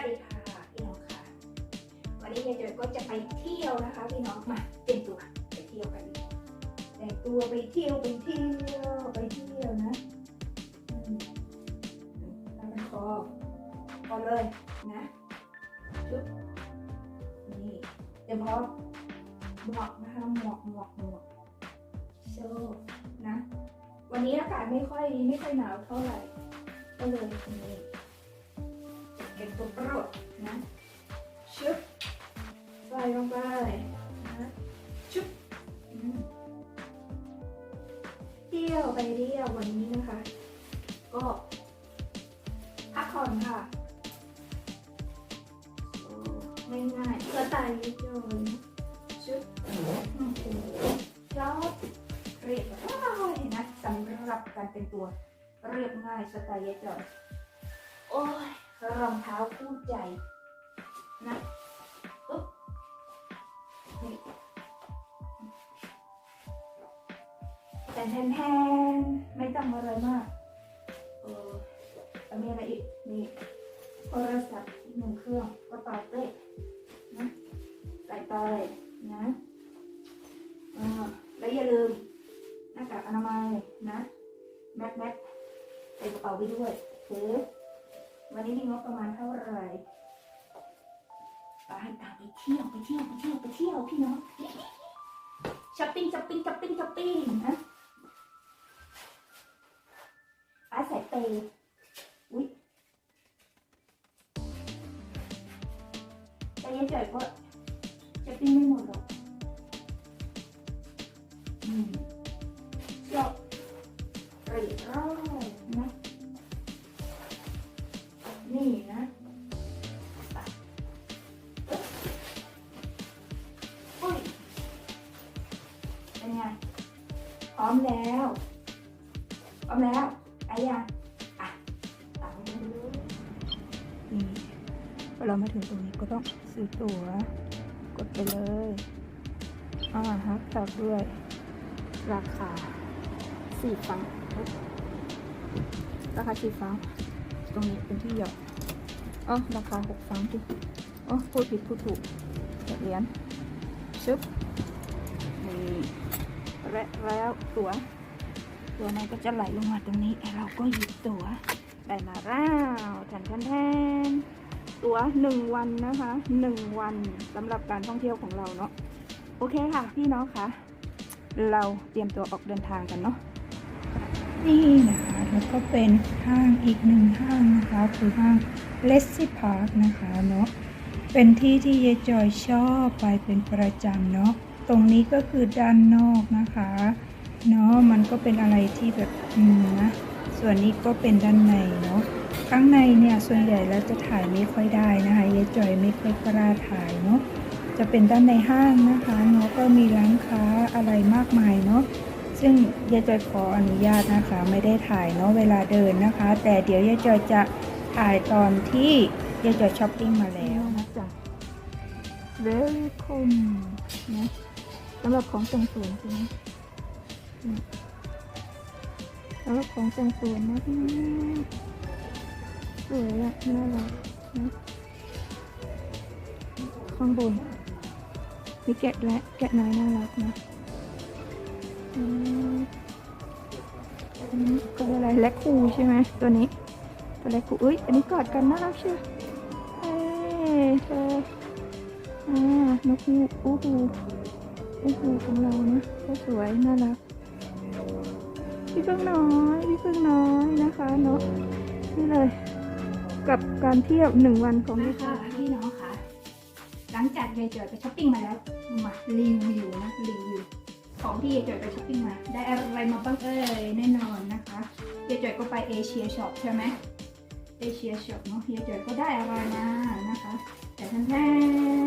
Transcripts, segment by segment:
วัสดีค่ะพี่น้องค่ะ วันนี้ยายเจยก็จะไปเที่ยวนะคะพี่น้องมาเตรียมตัวไปเที่ยวกันดีกว่าแต่งตัวไปเที่ยวไปเที่ยวไปเที่ยวนะอืมตั้งแต่คอพอเลยนะชุดนี่เตรียมพอหมวกนะคะหมวกหมวกหมวกโชว์นะ วันนี้อากาศไม่ค่อยไม่ค่อยหนาวเท่าไหร่ก็เลยนี่ เป็นตัวโปรดนะชึบใส่ลงไปนะชึบเที่ยวไปเที่ยววันนี้นะคะ ก็พักผ่อนค่ะง่ายๆสไตล์ยิบย่อยนะชึบอืมชอบเรียบร้อยนะสำหรับการเป็นตัวเรียบง่ายสไตล์เยจอยโอ้ย รองเท้าคู่ใจนะปุ๊บนี่แทนแทนแทนไม่ต้องอะไรมากเออมีอะไรอีกนี่โทรศัพท์อีกหนึ่งเครื่องกระเป๋าเป้นะใส่ไปนะอ่าแล้วอย่าลืมหน้ากากอนามัยนะแมสแมสใส่กระเป๋าไปด้วยเฮ้ วันนี้มีงบประมาณเท่าไหร่ไปตามไปเที่ยวไปเที่ยวไปเที่ยวไปเที่ยวพี่น้องช้อปปิ้งช้อปปิ้งช้อปปิ้งช้อปปิ้งนะป้าใส่เปย์อุ้ยแต่ยังเจ๋ยก็ช้อปปิ้งไม่หมดหรอกอืมชอบเรียบร้อยนะ นี่นะอุ้ยเป็นไง พร้อมแล้ว พร้อมแล้วไอ้ยังอะตามไปดูนี่พอเรามาถึงตรงนี้ก็ต้องซื้อตั๋ว กดไปเลยอ่าฮักตักด้วย ราคาสี่ฟัง ราคาสี่ฟัง ตรงนี้เป็นที่หยอดอ๋อราคาหกฟังดิอ๋อพูดผิดพูดถูกเหรียญชึบนี่และแล้วตัว ตัวนั้นก็จะไหลลงมาตรงนี้เราก็หยิบตัวได้มาแล้วแทนแทนแทนตัวหนึ่งวันนะคะหนึ่งวันสำหรับการท่องเที่ยวของเราเนาะโอเคค่ะ พี่น้องคะเราเตรียมตัวออกเดินทางกันเนาะนี่นะคะ แล้วก็เป็นห้างอีกหนึ่งห้างนะคะ คือห้างเลสซี่พาร์คนะคะเนาะเป็นที่ที่เยจอยชอบไปเป็นประจำเนาะตรงนี้ก็คือด้านนอกนะคะเนาะมันก็เป็นอะไรที่แบบอืมนะส่วนนี้ก็เป็นด้านในเนาะข้างในเนี่ยส่วนใหญ่แล้วจะถ่ายไม่ค่อยได้นะคะยายจอยไม่ค่อยกล้าถ่ายเนาะจะเป็นด้านในห้างนะคะเนาะก็มีร้านค้าอะไรมากมายเนาะ ซึ่งยายจอยขออนุญาตนะคะ ไม่ได้ถ่ายเนาะเวลาเดินนะคะ แต่เดี๋ยวยายจอยจะถ่ายตอนที่ยายจอยช้อปปิ้งมาแล้วนะจ๊ะ very cool นะสำหรับของแต่งสวนใช่ไหมแล้วของแต่งสวนนะพี่สวยอะน่ารักนะข้างบนมีแกะและแกะน้อยน่ารักนะ อันนี้ก็อะไรแลคคูใช่ไหมตัวนี้ ตัวแลคคูเอ้ยอันนี้กอดกันน่ารักเชียวเอ้ยเธออ่านกฮูกอู้หูอู้หูของเรานะก็สวยน่ารักพี่เพึ่งน้อยพี่เพึ่งน้อยนะคะเนาะนี่เลย กับการเที่ยวหนึ่งวันของพี่ค่ะพี่น้องค่ะ หลังจากยายจอยไปช้อปปิ้งมาแล้วมารีวิวนะรีวิว ของที่ยายเจอยไปช้อปปิ้งมาได้อะไรมาบ้างเอ่ยแน่นอนนะคะยายเจอยก็ไปเอเชียช็อปใช่ไหมเอเชียช็อปเนาะยายเจอยก็ได้อะไรมานะคะ แต่ท่านแท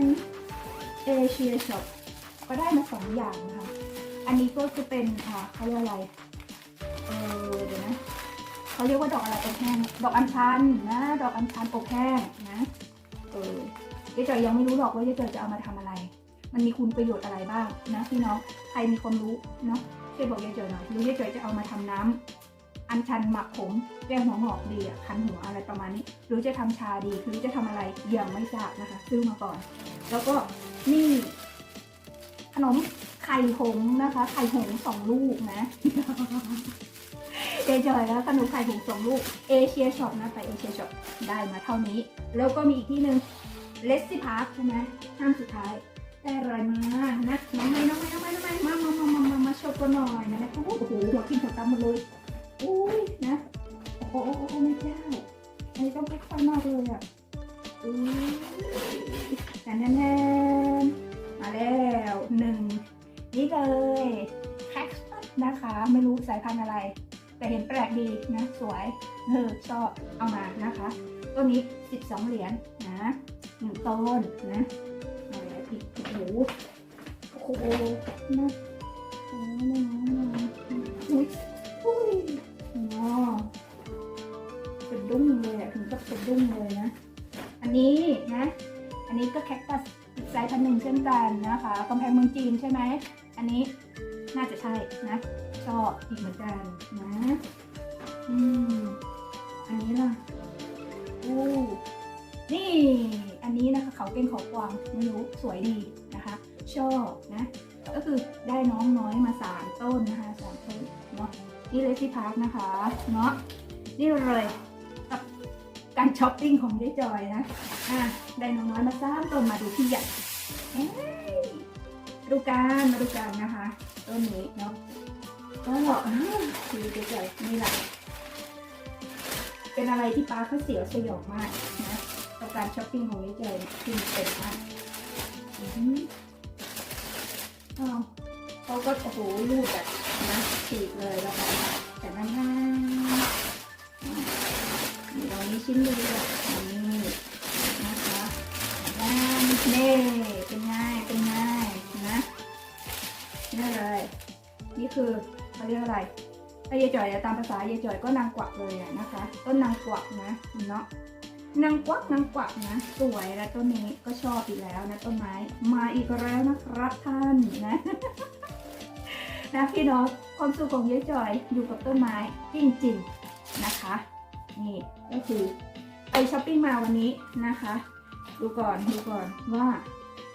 นเอเชียช็อปก็ได้มาสองอย่างนะคะอันนี้ก็จะเป็นอ่าเขาเรียกอะไรเออเดี๋ยวนะเขาเรียกว่าดอกอะไรอบแห้งดอกอัญชันนะ ดอกอัญชันอบแห้งนะเออยายจอยยังไม่รู้หรอกว่ายายจอยจะเอามาทำอะไร มันมีคุณประโยชน์อะไรบ้างนะพี่น้องใครมีความรู้เนาะช่วยบอกยายจอยหน่อยรู้ยายจอยจะเอามาทำน้อัญชันหมักผมแก้หัวหงอกดีอะคันหัวอะไรประมาณนี้ หรือจะทำชาดีหรือจะทำอะไรยังไม่ทราบนะคะ ซื้อมาก่อน แล้วก็นี่ขนมไข่หงนะคะ ไข่หงสองลูกนะเจจอยแล้วขนมไข่หงส์สองลูกเอเชียช็อปนะไปเอเชียช็อปได้มาเท่านี้ แล้วก็มีอีกที่หนึ่งเลสซี่พาร์คใช่ไหมห้างสุดท้าย ได้อะไรมานะน้องไม้น้องไม้น้องไม้น้องไม้มามามามามามาโชว์ตัวหน่อยนะโอ้โหโอ้โหหัวกินหัวตำหมดเลยอุ้ยนะโอ้โหโอ้โหโอ้โหแม่เจ้าอันนี้ต้องค่อยๆมากเลยอะอุ้ยแทนแนแทนมาแล้วหนึ่งนี่เลยแคคตัสนะคะ ไม่รู้สายพันธุ์อะไร แต่เห็นแปลกดีนะ สวยเออชอบเอามานะคะต้นนี้ 12 เหรียญนะหนึ่งต้นนะ โอ้โหโอ้โหนะอ้โหนะอุ้ยอุ้ยอ๋อเป็นดุ้งเลยอะถึงกับเป็นดุ้งเลยนะ อันนี้นะ อันนี้ก็แคคตัสอีกสายพันหนึ่งเช่นกันนะคะกำแพงเมืองจีนใช่ไหม อันนี้น่าจะใช่นะชอบอีกเหมือนกันนะ อืม อันนี้ล่ะโอ้นี่ อันนี้นะคะเขาเก่งเขากวางไม่รู้สวยดี ชอบนะ ก็คือได้น้องน้อยมาสามต้นนะคะสามต้นเนาะนี่เลยที่พักนะคะเนาะนี่เลยกับการช้อปปิ้งของยายจอยนะอะได้น้องน้อยมาสามต้นมาดูที่ใหญ่เอ้ยมาดูกันมาดูกันนะคะต้นนี้เนาะก็อ่าคือยายจอยนี่แหละเป็นอะไรที่ป้าเขาเสียวสยองมากนะกับการช้อปปิ้งของนี่เจอยคือเป็นมาก อ้าวเขาก็โอ้โหรูดแบบนะฉีกเลยแล้วกันแต่นั่นน่านี่ตรงนี้ชิ้นเดียวนี่นะคะด้านเน่เป็นไงเป็นไงนะนี่เลย นี่คือเขาเรียกอะไรถ้ยายจ่อยตามภาษายายจ่อยก็นางกวักเลยอะนะคะ ต้นนางกวักนะเนาะ นางกวักนางกวักนะสวยและต้นนี้ก็ชอบอีกแล้วนะต้นไม้มาอีกแล้วนะครับท่านนะนะพี่น้องความสุขของยายจอยอยู่กับต้นไม้จริงๆนะคะนี่ก็คือไปช้อปปิ้งมาวันนี้นะคะ ดูก่อนดูก่อนว่า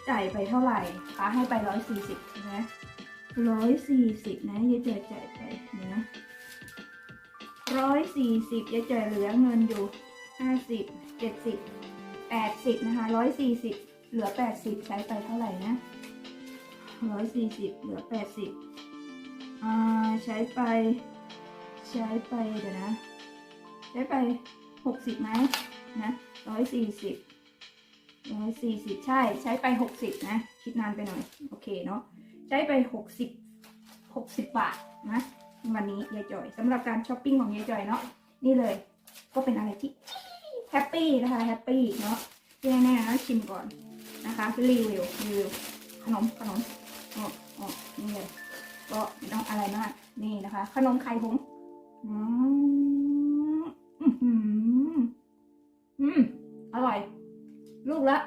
จ่ายไปเท่าไหร่คะให้ไปร้อยสี่สิบนะร้อยสี่สิบนะยายจอยจ่ายไปนะร้อยสี่สิบยายจอยเหลือเงินอยู่ห้าสิบ เจ็ดสิบแปดสิบนะคะร้อยสี่สิบเหลือแปดสิบใช้ไปเท่าไหร่นะร้อยสี่สิบเหลือแปดสิบอ่าใช้ไป ใช้ไปเดี๋ยวนะ ใช้ไปหกสิบไหมนะร้อยสี่สิบร้อยสี่สิบใช่ใช้ไปหกสิบนะ คิดนานไปหน่อย โอเคเนาะใช้ไปหกสิบหกสิบบาทนะวันนี้ยายจอยสำหรับการช้อปปิ้งของยายจอยเนาะนี่เลยก็เป็นอะไรที่ แฮปปี้นะคะแฮปปี้เนาะที่แน่ๆนะชิมก่อนนะคะรีวิวรีวิวขนมขนมอ๋ออ๋อนี่เลยก็ไม่ต้องอะไรมากนี่นะคะ ขนมไข่ผงอืมอื้อหืออืมอร่อย ลูกละ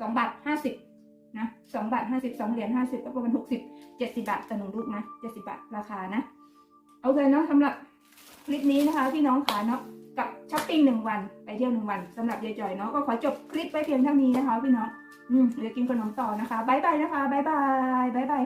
สองบาทห้าสิบนะสองบาทห้าสิบสองเหรียญห้าสิบก็ประมาณหกสิบเจ็ดสิบาทต่อหนึ่งลูกนะเจ็ดสิบาทราคานะ โอเคเนาะสำหรับคลิปนี้นะคะพี่น้องขาเนาะ กับช้อปปิ้งหนึ่งวันไปเที่ยวหนึ่งวันสำหรับยายจอยเนาะก็ขอจบคลิปไว้เพียงเท่านี้นะคะพี่น้องอืมเดี๋ยวกินขนมต่อนะคะบายบายนะคะบายบายบายบาย